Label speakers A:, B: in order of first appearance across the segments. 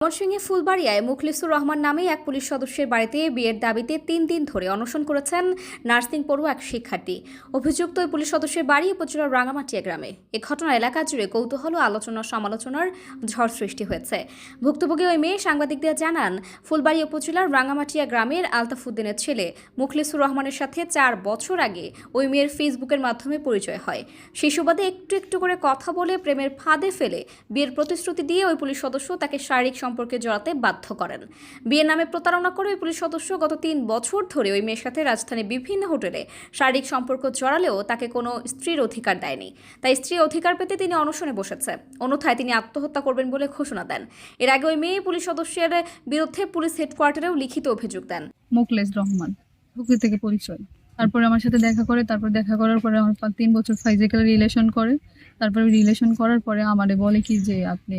A: ময়মনসিংহে ফুলবাড়িয়ায় মুখলিসুর রহমান নামে এক পুলিশ সদস্যের বাড়িতে বিয়ের দাবিতে তিন দিন ধরে অনশন করেছেন নার্সিং পড়ুয়া এক শিক্ষার্থী। অভিযুক্ত ওই পুলিশ সদস্যের বাড়ি উপজেলার রাঙামাটিয়া গ্রামে। এ ঘটনা এলাকা জুড়ে কৌতূহল ও আলোচনা সমালোচনার ঝড় সৃষ্টি হয়েছে। ভুক্তভোগী ওই মেয়ে সাংবাদিকদের জানান ফুলবাড়ি উপজেলার রাঙামাটিয়া গ্রামের আলতাফুদ্দিনের ছেলে মুখলিসুর রহমানের সাথে চার বছর আগে ওই মেয়ের ফেসবুকের মাধ্যমে পরিচয় হয়। সেই সুবাদে একটু একটু করে কথা বলে প্রেমের ফাঁদে ফেলে বিয়ের প্রতিশ্রুতি দিয়ে ওই পুলিশ সদস্য তাকে শারীরিক সম্পর্কে জড়াতে বাধ্য করেন। বিয়ের নামে প্রতারণা করে ওই পুলিশ সদস্য গত তিন বছর ধরে ওই মেয়ের সাথে রাজধানীর বিভিন্ন হোটেলে শারীরিক সম্পর্ক জড়ালেও তাকে কোনো স্ত্রীর অধিকার দেয়নি। তাই স্ত্রীর অধিকার পেতে তিনি অনশনে বসেছে। অন্যথায় তিনি আত্মহত্যা করবেন বলে ঘোষণা দেন। এর আগে ওই মেয়ে পুলিশ সদস্যের বিরুদ্ধে পুলিশ হেডকোয়ার্টারেও লিখিত অভিযোগ দেন।
B: মোকলেস রহমান হুকি থেকে পরিচয়। তারপরে আমার সাথে দেখা করে, তারপর দেখা করার পরে আমার তিন বছর ফিজিক্যাল রিলেশন করে। তারপরে রিলেশন করার পরে আমারে বলে কি যে, আপনি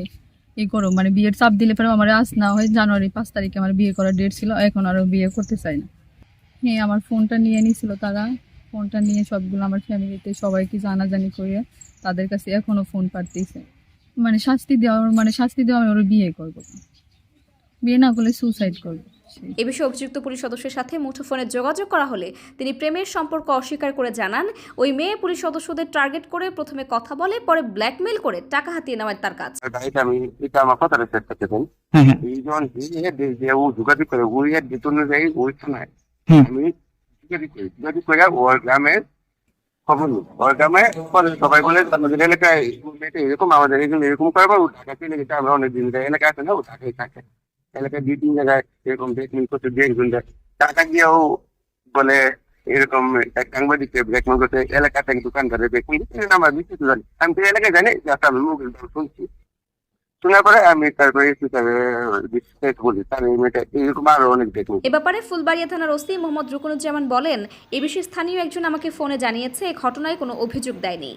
B: এই করো মানে বিয়ের চাপ দিলে পরে আমার আজ না হয় জানুয়ারি পাঁচ তারিখে আমার বিয়ে করার ডেট ছিল, এখন আরও বিয়ে করতে চাই না। হ্যাঁ আমার ফোনটা নিয়ে নিয়েছিল তারা, ফোনটা নিয়ে সবগুলো আমার ফ্যামিলিতে সবাইকে জানাজানি করে তাদের কাছে এখনও ফোন পাঠিয়েছে মানে শাস্তি দেওয়া মানে শাস্তি দেওয়া আমি ওর বিয়ে করব। বিয়ে না করলে সুসাইড করব।
A: এ বিষয়ে অভিযুক্ত পুলিশ সদস্যের সাথে মুঠোফোনে যোগাযোগ করা হলে তিনি প্রেমের সম্পর্ক অস্বীকার করে জানান ওই মেয়ে পুলিশ সদস্যদের টার্গেট করে প্রথমে কথা বলে পরে ব্ল্যাকমেল করে টাকা হাতিয়ে নেওয়ার তার কাজ।
C: করে করি। করে সবাই বলে এলাকায় এরকম আমাদের এরকম করব ও ঢাকা চলে আমরা অনেক দিন এলাকায় আছে না ও ঢাকায় থাকে। এলাকায় দুই, তিন জায়গায় এরকম ব্রেকমেন্ট করতে দিয়ে একজন টাকা দিয়েও বলে এরকম এক সাংবাদিককে করতে এলাকা থেকে দোকানদারে ব্রেকমেন্ট আমার বিশেষ জানি। আমি তো এলাকায় জানি যে একটা আমি দ্বারা শুনছি। শোনার পরে আমি তারপরে বলি। তার এই মেয়েটা, এরকম আরও অনেক দেখুন
A: এ ব্যাপারে ফুলবাড়িয়া থানার ওসি মোহাম্মদ রুকনুজ্জামান বলেন, এ বিষয়ে স্থানীয় একজন আমাকে ফোনে জানিয়েছে ঘটনায় কোনো অভিযোগ দেয়নি।